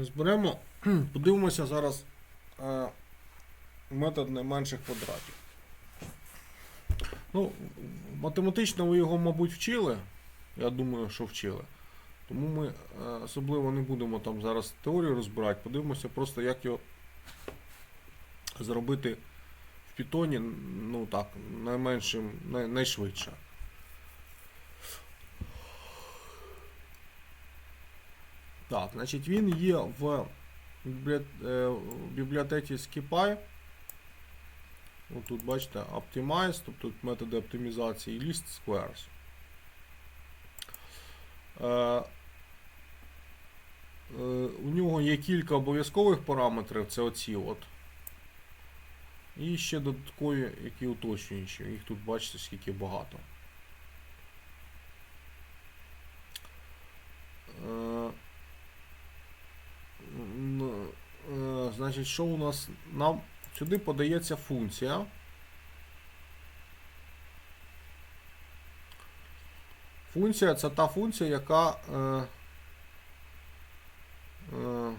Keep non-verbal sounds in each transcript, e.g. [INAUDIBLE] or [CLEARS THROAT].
Ось беремо, [CLEARS THROAT] подивимося зараз е, метод найменших квадратів. Ну, математично ви його, мабуть, вчили. Я думаю, що вчили. Тому ми е, особливо не будемо там зараз теорію розбирати, подивимося просто, як його зробити в Python, ну так, найменшим, най, найшвидше. Так, значить він є в е, бібліотеці Skipy. Тут бачите, Optimize, тобто методи оптимізації, List Squares. Е, е, у нього є кілька обов'язкових параметрів, це оці от. І ще додаткові, які уточнюючі. Їх тут бачите, скільки багато. Е, Значить, що у нас нам сюди подається функція. Функція це та функція, яка е, е,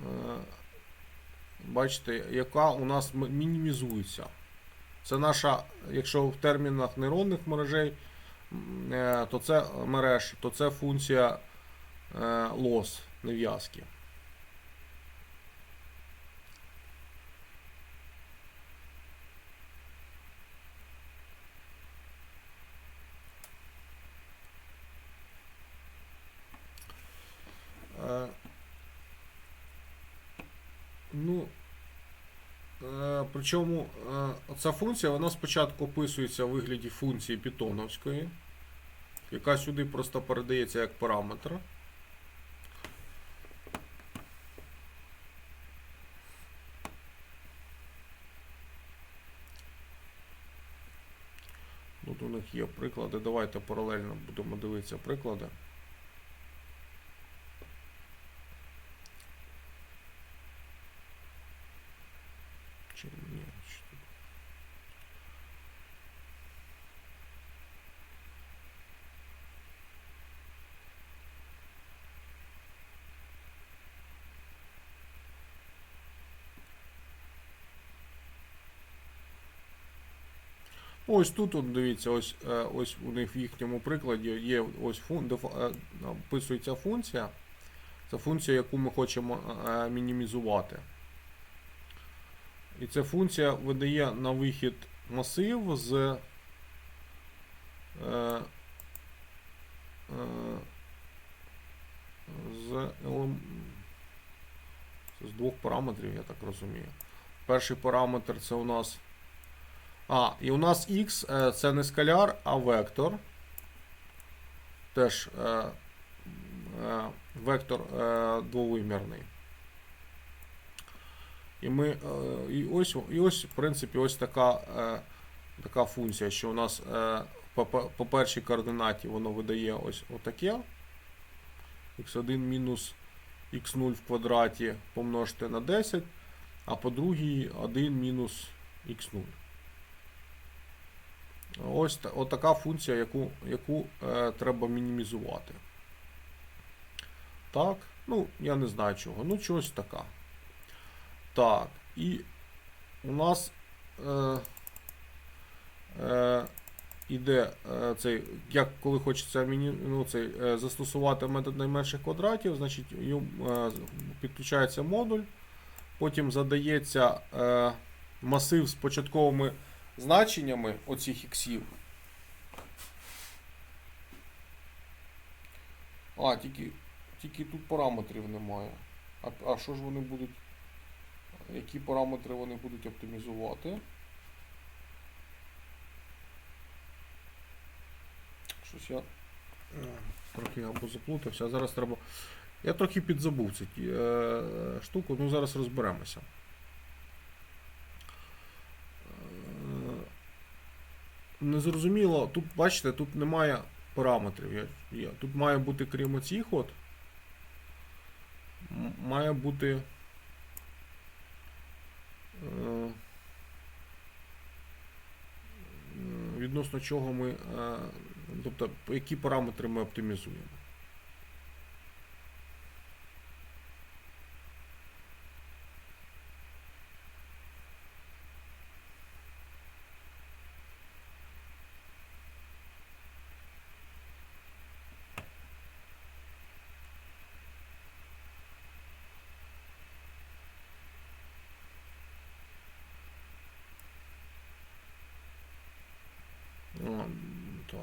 е, бачите, яка у нас мінімізується. Це наша, якщо в термінах нейронних мережей, е, то це мереж, то це функція лос, нев'язки. Е, Ну, е, причому е, ця функція вона спочатку описується у вигляді функції питоновської, яка сюди просто передається як параметр. Тут у них є приклади. Давайте паралельно будемо дивитися приклади. Ось тут, от, дивіться, ось, е, ось у них в їхньому прикладі є ось фун, е, описується функція. Це функція, яку ми хочемо е, мінімізувати. І ця функція видає на вихід масив з, з, з двох параметрів, я так розумію. Перший параметр це у нас. А, і у нас x е, це не скаляр, а вектор. Теж е, е, вектор е, двовимірний. І ми, е, і ось, і ось, в принципі, ось така, е, така функція, що у нас е, по, по першій координаті воно видає ось отаке. x1 мінус x0 в квадраті помножити на 10, а по другій 1 мінус x0. Ось та- от така функція, яку, яку е, треба мінімізувати. Так, ну, я не знаю чого. Ну, чогось така. Так, і у нас е, е, іде е, цей, як коли хочеться міні, ну, цей, е, застосувати метод найменших квадратів, значить йому, е, підключається модуль, потім задається е, масив з початковими значеннями оцих іксів. А, тільки, тільки тут параметрів немає. А, а що ж вони будуть? Які параметри вони будуть оптимізувати? Щось я трохи або заплутався, зараз треба. Я трохи підзабув цю е, штуку, ну зараз розберемося. Незрозуміло, тут, бачите, тут немає параметрів. Я, я, тут має бути, крім оцих от, має бути. е, відносно чого ми, е, тобто які параметри ми оптимізуємо. А, так.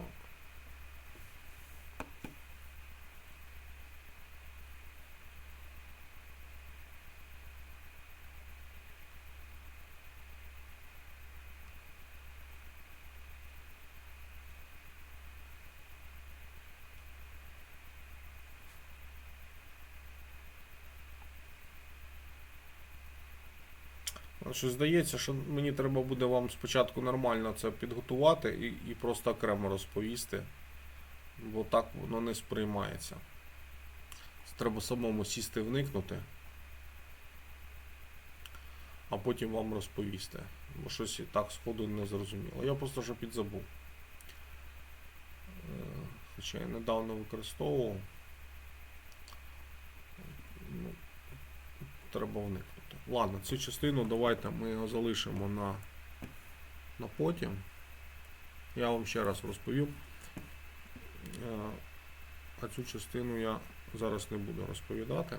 А Що здається, що мені треба буде вам спочатку нормально це підготувати і, і просто окремо розповісти, бо так воно не сприймається. Треба самому сісти вникнути, а потім вам розповісти. Бо щось і так сходу не зрозуміло. Я просто вже підзабув. Е, Хоча я недавно використовував. Ну, треба вникнути. Ладно, цю частину давайте ми його залишимо на, на потім. Я вам ще раз розповім. Е, А цю частину я зараз не буду розповідати.